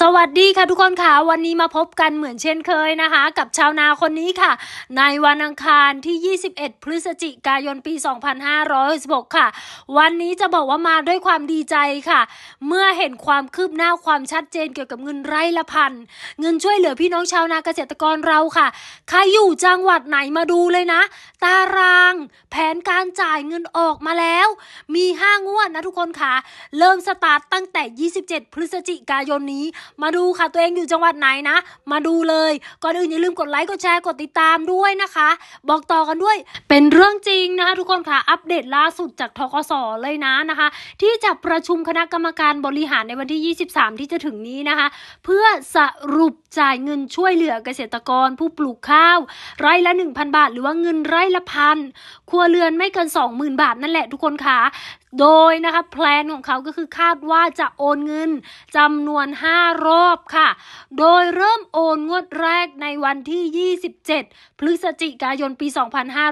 สวัสดีค่ะทุกคนค่ะวันนี้มาพบกันเหมือนเช่นเคยนะคะ กับชาวนาคนนี้ค่ะ ในวันอังคารที่ 21 พฤศจิกายนปี 2566 ค่ะ วันนี้จะบอกว่ามาด้วยความดีใจค่ะ เมื่อเห็นความคืบหน้าความชัดเจนเกี่ยวกับเงินไร่ละพันเงินช่วยเหลือพี่น้องชาวนาเกษตรกรเราค่ะใครอยู่จังหวัดไหนมาดูเลยนะ ตาราง แผนการจ่ายเงินออกมาแล้ว มี 5 งวดนะทุกคนค่ะ เริ่มสตาร์ตตั้งแต่ 27 พฤศจิกายนนี้มาดูค่ะตัวเองอยู่จังหวัดไหนนะ มาดูเลย ก่อนอื่นอย่าลืมกดไลค์กดแชร์กดติดตามด้วยนะคะ บอกต่อกันด้วยเป็นเรื่องจริงนะคะ ทุกคนค่ะอัปเดตล่าสุดจากทกสเลยนะนะคะ ที่จะประชุมคณะกรรมการบริหารในวันที่ 23 ที่จะถึงนี้นะคะ เพื่อสรุปจ่ายเงินช่วยเหลือเกษตรกรผู้ปลูกข้าวไร่ละ 1,000 บาท หรือว่าเงินไร่ละพันครัวเรือนไม่เกิน 20,000 บาทนั่นแหละทุกคนค่ะโดยนะคะแพลนของเขาก็คือคาดว่าจะโอนเงินจำนวน 5รอบค่ะ โดยเริ่มโอนงวดแรกในวันที่ 27 พฤศจิกายนปี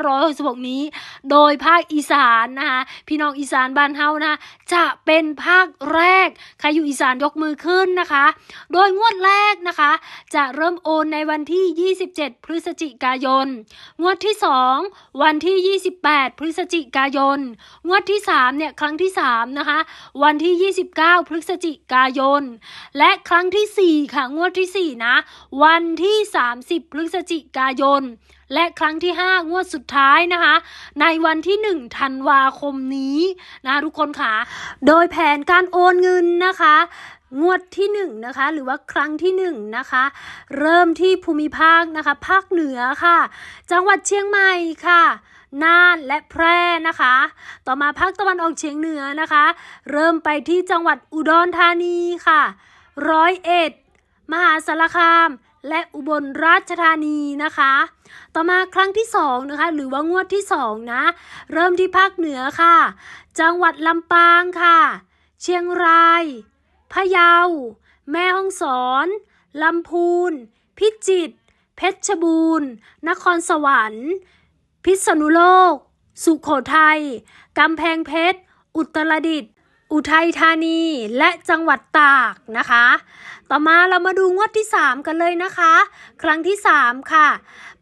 2566 นี้ โดยภาคอีสานนะคะพี่น้องอีสานบ้านเฮานะคะจะเป็นภาคแรก ใครอยู่อีสานยกมือขึ้นนะคะ โดยงวดแรกนะคะ จะเริ่มโอนในวันที่ 27 พฤศจิกายน งวดที่ 2 วันที่ 28 พฤศจิกายน งวดที่3เนี่ยครั้งที่3นะคะ วันที่ 29 พฤศจิกายน และครั้งที่ 4 ค่ะ งวดที่ 4 นะ วันที่ 30 พฤศจิกายน และครั้งที่ 5 งวดสุดท้ายนะคะ ในวันที่ 1 ธันวาคมนี้นะทุกคนค่ะ โดยแผนการโอนเงินนะคะงวดที่1นะคะหรือว่าครั้งที่1นะคะเริ่มที่ภูมิภาคนะคะ ภาคเหนือค่ะ จังหวัดเชียงใหม่ค่ะน่านและแพร่นะคะ ต่อมาภาคตะวันออกเฉียงเหนือนะคะ เริ่มไปที่จังหวัดอุดรธานีค่ะ ร้อยเอ็ด มหาสารคาม และอุบลราชธานีนะคะ ต่อมาครั้งที่สองนะคะ หรือว่างวดที่สองนะ เริ่มที่ภาคเหนือค่ะ จังหวัดลำปางค่ะ เชียงราย พะเยา แม่ฮ่องสอน ลำพูน พิจิตร เพชรบูรณ์ นครสวรรค์ พิษณุโลก สุขโขทัย กำแพงเพชร อุตรดิตถ์ อุทัยธานีและจังหวัดตากนะคะ ต่อมาเรามาดูงวดที่ 3 กันเลยนะคะ ครั้งที่ 3 ค่ะ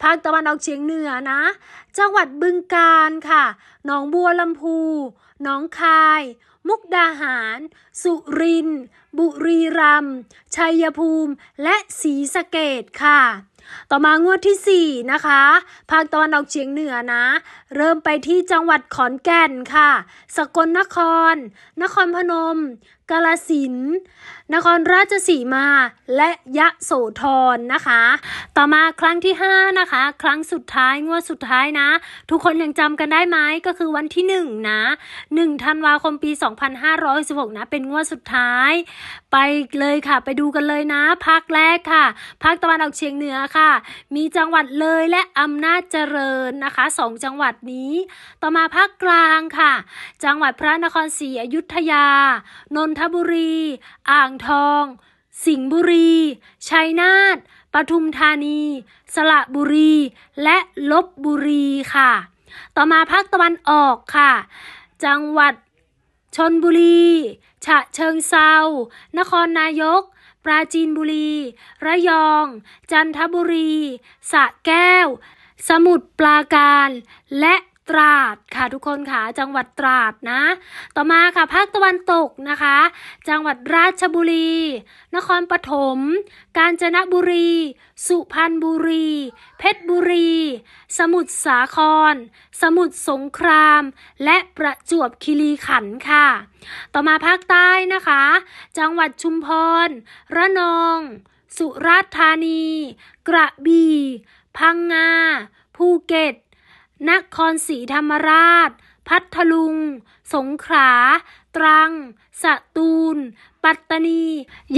ภาคตะวันออกเฉียงเหนือนะ จังหวัดบึงกาฬค่ะ หนองบัวลำพูหนองคาย มุกดาหาร สุรินทร์บุรีรัมย์ชัยภูมิ และศรีสะเกดค่ะ ต่อมางวดที่ 4 นะคะ ภาคตะวันออกเฉียงเหนือนะ เริ่มไปที่จังหวัดขอนแก่นค่ะ สกลนคร นครพนม กาลสิน นครราชสีมา และยะโสธรนะคะ ต่อมาครั้งที่ 5 นะคะ ครั้งสุดท้ายงวดสุดท้ายนะ ทุกคนยังจำกันได้ไหมก็คือวันที่ 1 นะ1ธันวาคมปี 2516นะเป็นงวดสุดท้าย ไปเลยค่ะ ไปดูกันเลยนะภาคแรกค่ะภาคตะวันออกเฉียงเหนือค่ะ มีจังหวัดเลยและอำนาจเจริญนะคะสองจังหวัดนี้ ต่อมาภาคกลางค่ะ จังหวัดพระนครศรีอยุธยานนทบุรี อ่างทอง สิงห์บุรี ชัยนาท ปทุมธานี สระบุรี และลบบุรีค่ะ ต่อมาภาคตะวันออกค่ะ จังหวัดชนบุรี ฉะเชิงเซา นครนายก ปราจีนบุรี ระยอง จันทบุรีสระแก้ว สมุทรปราการ และ ตราดค่ะทุกคนค่ะจังหวัดตราดนะ ต่อมาค่ะภาคตะวันตกนะคะ จังหวัดราชบุรี นครปฐม กาญจนบุรี สุพรรณบุรี เพชรบุรี สมุทรสาคร สมุทรสงคราม และประจวบคีรีขันธ์ค่ะ ต่อมาภาคใต้นะคะ จังหวัดชุมพร ระนอง สุราษฎร์ธานี กระบี่ พังงาภูเก็ต นครศรีธรรมราช พัทลุง สงขลา ตรัง สตูล ปัตตานี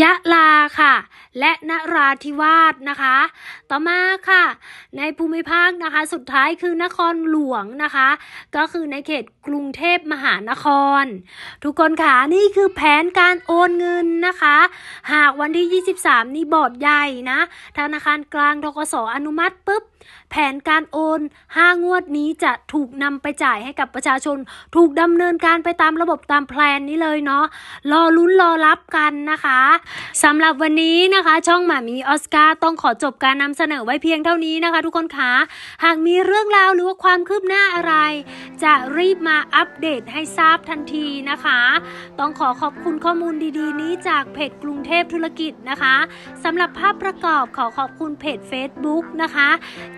ยะลาค่ะ และนราธิวาสนะคะ ต่อมาค่ะ ในภูมิภาคนะคะ สุดท้ายคือนครหลวงนะคะ ก็คือในเขตกรุงเทพมหานคร ทุกคนค่ะนี่คือแผนการโอนเงินนะคะ หากวันที่ 23 นี่บอร์ดใหญ่นะ ธนาคารกลางทกสอนุมัติปุ๊บแผนการโอน 5 งวดนี้จะถูกนำไปจ่ายให้กับประชาชน ถูกดำเนินการไปตามระบบตามแพลนนี้เลยเนาะรอลุ้นรอรับกันนะคะสำหรับวันนี้นะคะ ช่องหมามีออสการ์ต้องขอจบการนำเสนอไว้เพียงเท่านี้นะคะ ทุกคนคะหากมีเรื่องราวหรือว่าความคืบหน้าอะไร จะรีบมาอัปเดตให้ทราบทันทีนะคะ ต้องขอขอบคุณข้อมูลดีๆ นี้จากเพจกรุงเทพธุรกิจนะคะสำหรับภาพประกอบขอขอบคุณเพจ Facebook นะคะ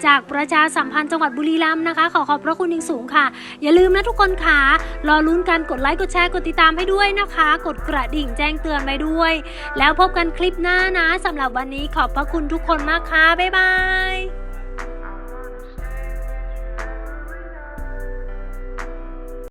จากประชาสัมพันธ์จังหวัดบุรีรัมย์นะคะ ขอขอบพระคุณอย่างสูงค่ะ อย่าลืมนะทุกคนค่ะรอลุ้นกันกดไลค์กดแชร์กดติดตามให้ด้วยนะคะ กดกระดิ่งแจ้งเตือนไว้ด้วย แล้วพบกันคลิปหน้านะสำหรับวันนี้ขอบพระคุณทุกคนมากค่ะบ๊ายบาย